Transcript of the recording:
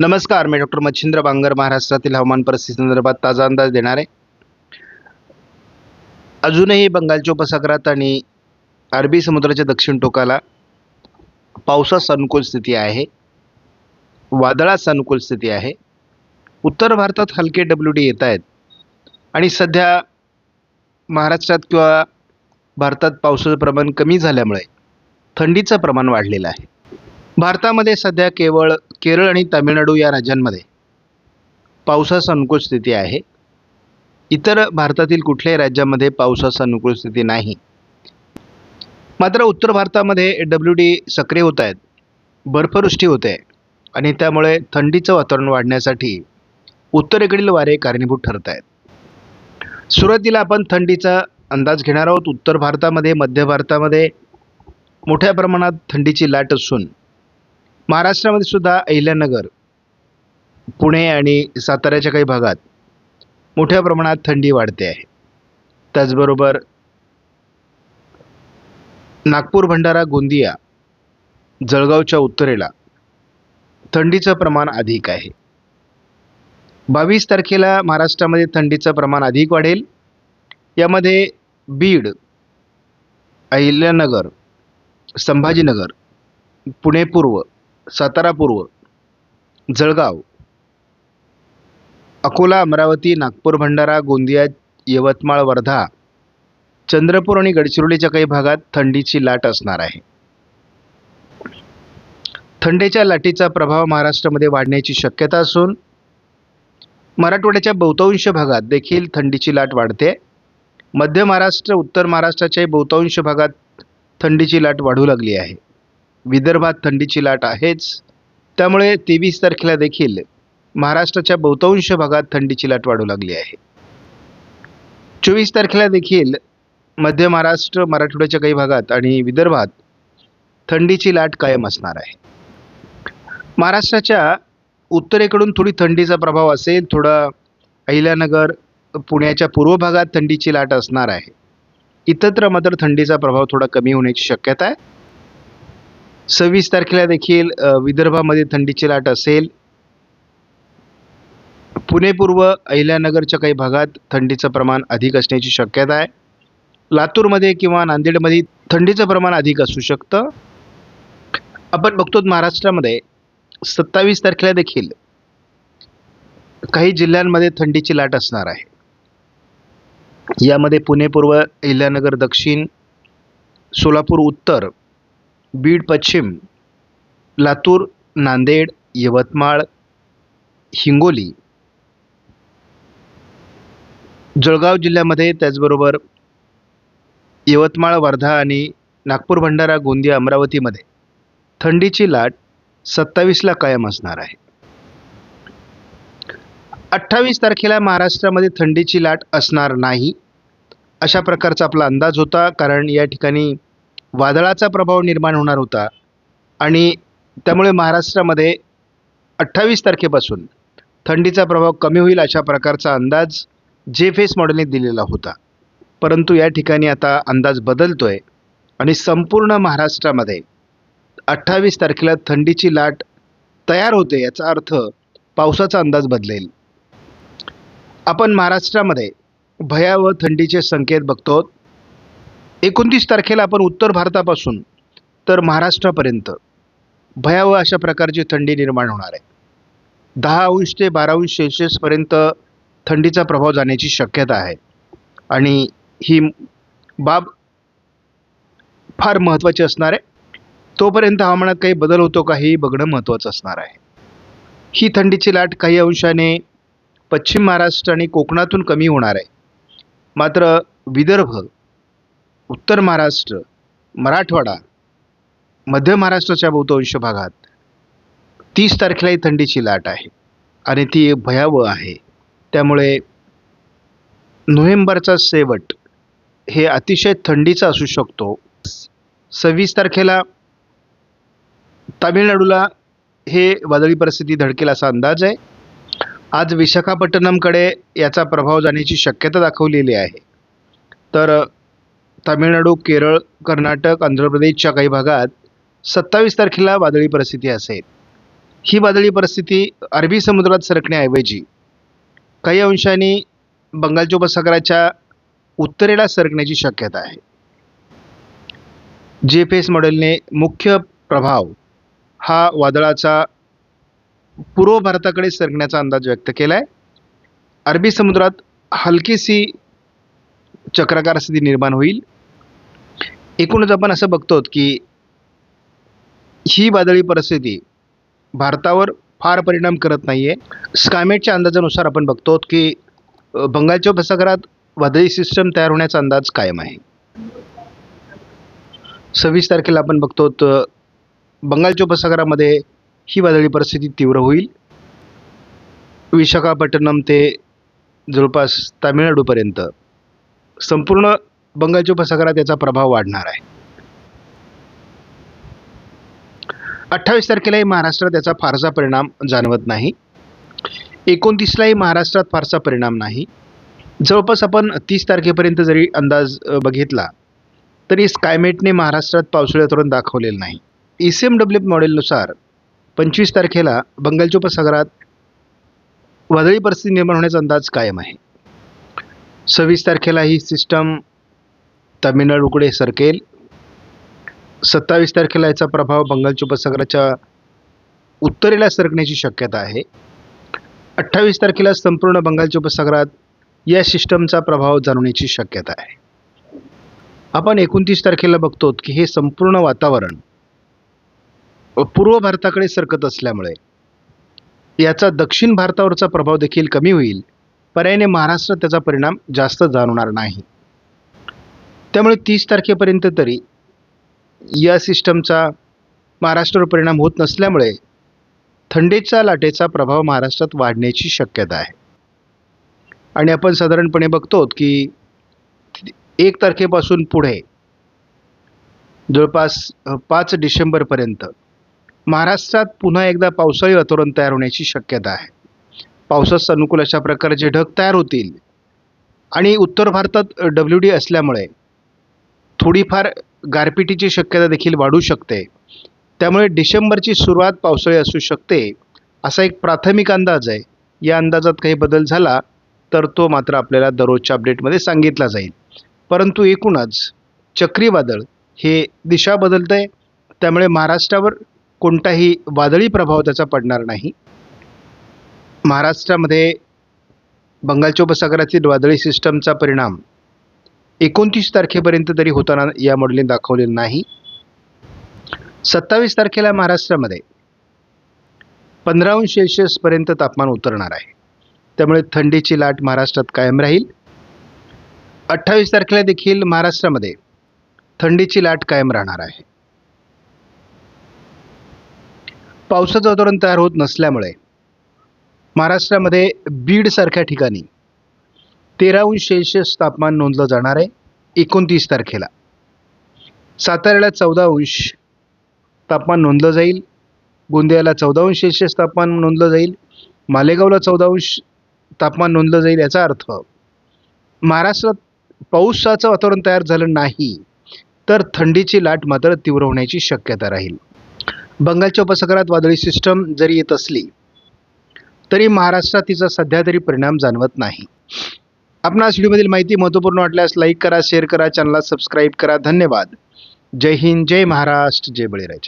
नमस्कार मी डॉक्टर मच्छिंद्र बांगर महाराष्ट्रातील हवामान परिस्थिती संदर्भात ताजा अंदाज देणार. आहे अजूनही बंगालच्या उपसागरात आणि अरबी समुद्राच्या दक्षिण टोकाला पावसास अनुकूल स्थिती आहे वादळास अनुकूल स्थिती आहे. उत्तर भारतात हलके डब्ल्यू डी येत आहेत आणि सध्या महाराष्ट्रात किंवा भारतात पावसाचं प्रमाण कमी झाल्यामुळे थंडीचं प्रमाण वाढलेलं आहे. भारतामध्ये सध्या केवळ केरळ आणि तामिळनाडू या राज्यांमध्ये पावसास अनुकूल स्थिती आहे. इतर भारतातील कुठल्याही राज्यामध्ये पावसास अनुकूल स्थिती नाही. मात्र उत्तर भारतामध्ये डब्ल्यू डी सक्रिय होत आहेत. बर्फवृष्टी होते आणि त्यामुळे थंडीचं वातावरण वाढण्यासाठी उत्तरेकडील वारे कारणीभूत ठरत आहेत. सुरुवातीला आपण थंडीचा अंदाज घेणार आहोत. उत्तर भारतामध्ये मध्य भारतामध्ये मोठ्या प्रमाणात थंडीची लाट असून महाराष्ट्रामध्ये सुद्धा अहिल्यानगर पुणे आणि साताऱ्याच्या काही भागात मोठ्या प्रमाणात थंडी वाढते आहे. त्याचबरोबर नागपूर भंडारा गोंदिया जळगावच्या उत्तरेला थंडीचं प्रमाण अधिक आहे. बावीस तारखेला महाराष्ट्रामध्ये थंडीचं प्रमाण अधिक वाढेल. यामध्ये बीड अहिल्यानगर संभाजीनगर पुणे पूर्व सातारा पूर्व जळगाव अकोला अमरावती नागपूर भंडारा गोंदिया यवतमाळ वर्धा चंद्रपूर आणि गडचिरोलीच्या काही भागात थंडीची लाट असणार आहे. थंडीच्या लाटेचा प्रभाव महाराष्ट्रामध्ये वाढण्याची शक्यता असून मराठवाड्याच्या बहुतांश भागात देखील थंडीची लाट वाढते. मध्य महाराष्ट्र उत्तर महाराष्ट्राच्याही बहुतांश भागात थंडीची लाट वाढू लागली आहे. विदर्भात थंडीची लाट आहेच. त्यामुळे तेवीस तारखेला देखील महाराष्ट्राच्या बहुतांश भागात थंडीची लाट वाढू लागली आहे. चोवीस तारखेला देखील मध्य महाराष्ट्र मराठवाड्याच्या काही भागात आणि विदर्भात थंडीची लाट कायम असणार आहे. महाराष्ट्राच्या उत्तरेकडून थोडी थंडीचा प्रभाव असेल थोडा अहिल्यानगर पुण्याच्या पूर्व भागात थंडीची लाट असणार आहे. इतरत्र मात्र थंडीचा प्रभाव थोडा कमी होण्याची शक्यता आहे. सव्वीस तारखेला देखील विदर्भामध्ये थंडीची लाट असेल. पुणे पूर्व अहिल्यानगरच्या काही भागात थंडीचं प्रमाण अधिक असण्याची शक्यता आहे. लातूरमध्ये किंवा नांदेडमध्ये थंडीचं प्रमाण अधिक असू शकतं. आपण बघतो महाराष्ट्रामध्ये सत्तावीस तारखेला देखील काही जिल्ह्यांमध्ये थंडीची लाट असणार आहे. यामध्ये पुणे पूर्व अहिल्यानगर दक्षिण सोलापूर उत्तर बीड पश्चिम लातूर नांदेड यवतमाळ हिंगोली. जळगाव जिल्ह्यामध्ये त्याचबरोबर यवतमाळ वर्धा आणि नागपूर भंडारा गोंदिया अमरावतीमध्ये थंडीची लाट सत्तावीसला कायम असणार आहे. अठ्ठावीस तारखेला महाराष्ट्रामध्ये थंडीची लाट असणार नाही अशा प्रकारचा आपला अंदाज होता कारण या ठिकाणी वादळाचा प्रभाव निर्माण होणार होता. आणि त्यामुळे महाराष्ट्रामध्ये अठ्ठावीस तारखेपासून थंडीचा प्रभाव कमी होईल अशा प्रकारचा अंदाज जे फेस मॉडेलने दिलेला होता. परंतु या ठिकाणी आता अंदाज बदलतो आहे आणि संपूर्ण महाराष्ट्रामध्ये अठ्ठावीस तारखेला थंडीची लाट तयार होते याचा अर्थ पावसाचा अंदाज बदलेल. आपण महाराष्ट्रामध्ये भयावह थंडीचे संकेत बघतो. एकोणतीस तारखेला आपण उत्तर भारतापासून तर महाराष्ट्रापर्यंत भयावह अशा प्रकारची थंडी निर्माण होणार आहे. दहा अंश ते बारा अंश सेल्सिअसपर्यंत थंडीचा प्रभाव जाण्याची शक्यता आहे. आणि ही बाब फार महत्त्वाची असणार आहे. तोपर्यंत हवामानात काही बदल होतो का हेही बघणं महत्त्वाचं असणार आहे. ही थंडीची लाट काही अंशाने पश्चिम महाराष्ट्र आणि कोकणातून कमी होणार आहे. मात्र विदर्भ उत्तर महाराष्ट्र मराठवाडा मध्य महाराष्ट्राच्या बहुतांश भागात तीस तारखेलाही थंडीची लाट आहे आणि ती भयावह आहे. त्यामुळे नोव्हेंबरचा शेवट हे अतिशय थंडीचा असू शकतो. सव्वीस तारखेला तामिळनाडूला हे वादळी परिस्थिती धडकेल असा अंदाज आहे. आज विशाखापट्टणमकडे याचा प्रभाव जाण्याची शक्यता दाखवलेली आहे. तर तामिळनाडू केरळ कर्नाटक आंध्र प्रदेशच्या काही भागात सत्तावीस तारखेला वादळी परिस्थिती असेल. ही वादळी परिस्थिती अरबी समुद्रात सरकण्याऐवजी काही अंशांनी बंगालच्या उपसागराच्या उत्तरेला सरकण्याची शक्यता आहे. जे एफ एस मॉडेलने मुख्य प्रभाव हा वादळाचा पूर्व भारताकडे सरकण्याचा अंदाज व्यक्त केला आहे अरबी समुद्रात हलकीशी चक्राकार स्थिती निर्माण होईल. एकूणच आपण असं बघतो की ही वादळी परिस्थिती भारतावर फार परिणाम करत नाही आहे स्कायमेटच्या अंदाजानुसार आपण बघतो की बंगालच्या उपसागरात वादळी सिस्टम तयार होण्याचा अंदाज कायम आहे. सव्वीस तारखेला आपण बघतो बंगालच्या उपसागरामध्ये ही वादळी परिस्थिती तीव्र होईल. विशाखापट्टणम ते जवळपास तामिळनाडूपर्यंत. संपूर्ण बंगालच्या उपसागरात याचा प्रभाव वाढणार आहे. अठ्ठावीस तारखेलाही महाराष्ट्रात याचा फारसा परिणाम जाणवत नाही. एकोणतीसलाही महाराष्ट्रात फारसा परिणाम नाही. जवळपास आपण तीस तारखेपर्यंत जरी अंदाज बघितला तरी स्कायमेटने महाराष्ट्रात पावसाळी वातावरण दाखवलेलं नाही. ई सी एम डब्ल्यू मॉडेलनुसार पंचवीस तारखेला बंगालच्या उपसागरात वादळी परिस्थिती निर्माण होण्याचा अंदाज कायम आहे. सव्वीस तारखेला ही सिस्टम तामिळनाडूकडे सरकेल. सत्तावीस तारखेला याचा प्रभाव बंगालच्या उपसागराच्या उत्तरेला सरकण्याची शक्यता आहे. अठ्ठावीस तारखेला संपूर्ण बंगालच्या उपसागरात या सिस्टमचा प्रभाव जाणवण्याची शक्यता आहे. आपण एकोणतीस तारखेला बघतो की हे संपूर्ण वातावरण पूर्व भारताकडे सरकत असल्यामुळे याचा दक्षिण भारतावरचा प्रभाव देखील कमी होईल. पर्यायाने महाराष्ट्रात त्याचा परिणाम जास्त जाणवणार नाही. त्यामुळे तीस तारखेपर्यंत तरी या सिस्टमचा महाराष्ट्रावर परिणाम होत नसल्यामुळे थंडीच्या लाटेचा प्रभाव महाराष्ट्रात वाढण्याची शक्यता आहे. आणि आपण साधारणपणे बघतो की एक तारखेपासून पुढे जवळपास पाच डिसेंबरपर्यंत महाराष्ट्रात पुन्हा एकदा पावसाळी वातावरण तयार होण्याची शक्यता आहे. पावसास अनुकूल अशा प्रकारचे ढग तयार होतील. आणि उत्तर भारतात डब्ल्यू डी असल्यामुळे थोडीफार गारपिटीची शक्यता देखील वाढू शकते. त्यामुळे डिसेंबरची सुरुवात पावसाळी असू शकते असा एक प्राथमिक अंदाज आहे. या अंदाजात काही बदल झाला तर तो मात्र आपल्याला दररोजच्या अपडेटमध्ये सांगितला जाईल. परंतु एकूणच चक्रीवादळ हे दिशा बदलतं आहे त्यामुळे महाराष्ट्रावर कोणताही वादळी प्रभाव त्याचा पडणार नाही. महाराष्ट्रामध्ये बंगालच्या उपसागरातील वादळी सिस्टमचा परिणाम एकोणतीस तारखेपर्यंत तरी होताना या मॉडेलने दाखवलेला नाही. सत्तावीस तारखेला महाराष्ट्रामध्ये पंधराहून सेल्शियसपर्यंत सेल्सिअसपर्यंत तापमान उतरणार आहे. त्यामुळे थंडीची लाट महाराष्ट्रात कायम राहील. अठ्ठावीस तारखेला देखील महाराष्ट्रामध्ये थंडीची लाट कायम राहणार आहे. पावसाचं वातावरण तयार होत नसल्यामुळे महाराष्ट्रामध्ये बीडसारख्या ठिकाणी तेरा सेल्शियस सेल्सिअस तापमान नोंदलं जाणार आहे एकोणतीस तारखेला. साताऱ्याला चौदा अंश तापमान नोंदलं जाईल गोंदियाला चौदा अंश सेल्सिअस तापमान नोंदलं जाईल मालेगावला चौदा अंश तापमान नोंदलं जाईल याचा अर्थ महाराष्ट्रात पावसाचं वातावरण तयार झालं नाही तर थंडीची लाट मात्र तीव्र होण्याची शक्यता राहील. बंगालच्या उपसागरात वादळी सिस्टम जरी येत असली तरी महाराष्ट्रात तिचा सध्या तरी परिणाम जाणवत नाही. आपणास व्हिडिओमधील माहिती महत्त्वपूर्ण वाटल्यास लाईक करा शेअर करा चॅनलला सबस्क्राईब करा. धन्यवाद. जय हिंद जय महाराष्ट्र जय बळीराजा.